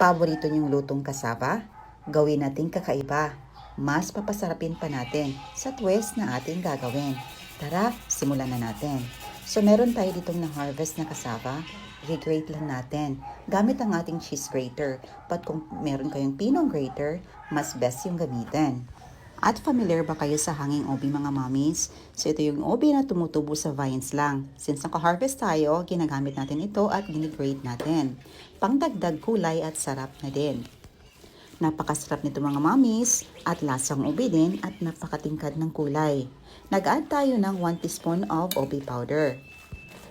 Paborito niyong lutong kasaba? Gawin natin kakaiba. Mas papasarapin pa natin sa twist na ating gagawin. Tara, simulan na natin. So meron tayo ditong na-harvest na kasaba. Regrate lang natin gamit ang ating cheese grater. But kung meron kayong pinong grater, mas best yung gamitin. At familiar ba kayo sa hanging obi mga mommies? So ito yung obi na tumutubo sa vines lang. Since naka-harvest tayo, ginagamit natin ito at ginigrate natin. Pangdagdag kulay at sarap na din. Napakasarap nito mga mommies at lasang ubi din at napakatingkad ng kulay. Nag-add tayo ng 1 teaspoon of ubi powder.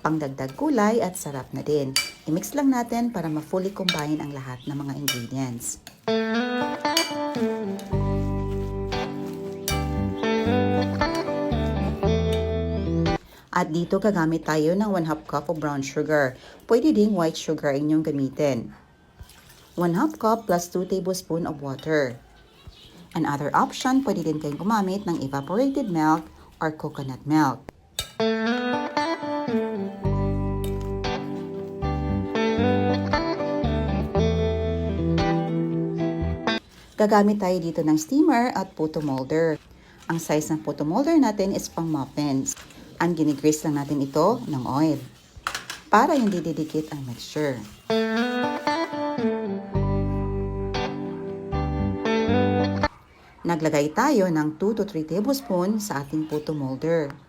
Pangdagdag kulay at sarap na din. I-mix lang natin para ma-fully combine ang lahat ng mga ingredients. At dito gagamit tayo ng 1 half cup of brown sugar. Pwede ding white sugar inyong gamitin. 1 half cup plus 2 tablespoon of water. Another option, pwede din kayong gumamit ng evaporated milk or coconut milk. Gagamit tayo dito ng steamer at photo molder. Ang size ng photo molder natin is pang muffins. Ang ginigrease lang natin ito ng oil para hindi didikit ang mixture. Naglagay tayo ng 2 to 3 tablespoon sa ating photo molder.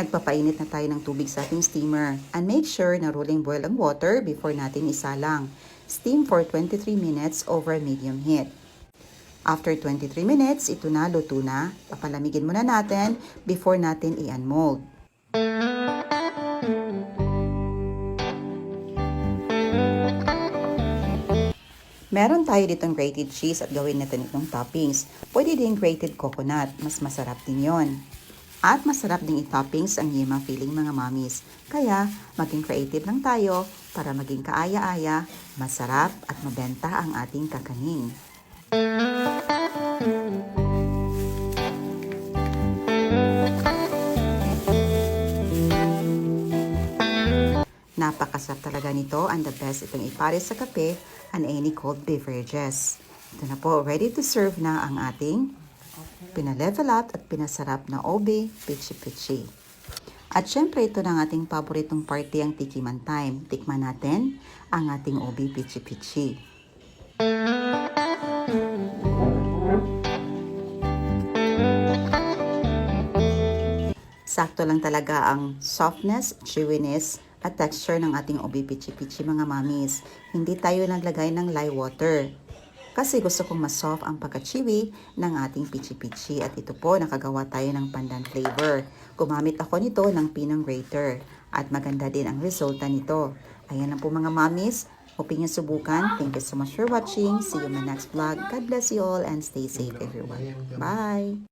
Nagpapainit na tayo ng tubig sa ating steamer. And make sure na rolling boil ang water before natin isalang. Steam for 23 minutes over medium heat. After 23 minutes, ito na, luto na. Papalamigin muna natin before natin i-unmold. Meron tayo ditong grated cheese at gawin natin itong toppings. Pwede din grated coconut, mas masarap din yon. At masarap ding i-toppings ang yema feeling mga mommies. Kaya, maging creative lang tayo para maging kaaya-aya, masarap at mabenta ang ating kakaning. Napakasarap talaga nito and the best itong ipares sa kape and any cold beverages. Ito na po, ready to serve na ang ating pinalevel up at pinasarap na obe pichi pichi. At syempre ito na ang ating paboritong party ang tikiman time. Tikman natin ang ating obe pichi pichi. Sakto lang talaga ang softness, chewiness, at texture ng ating obi pichi pichi mga mamis. Hindi tayo naglagay ng lye water. Kasi gusto kong mas soft ang pagka-chewy ng ating pichi-pichi. At ito po, nakagawa tayo ng pandan flavor. Gumamit ako nito ng pinang grater. At maganda din ang resulta nito. Ayan lang po mga mamis. Hoping nyo subukan. Thank you so much for watching. See you in my next vlog. God bless you all and stay safe everyone. Bye!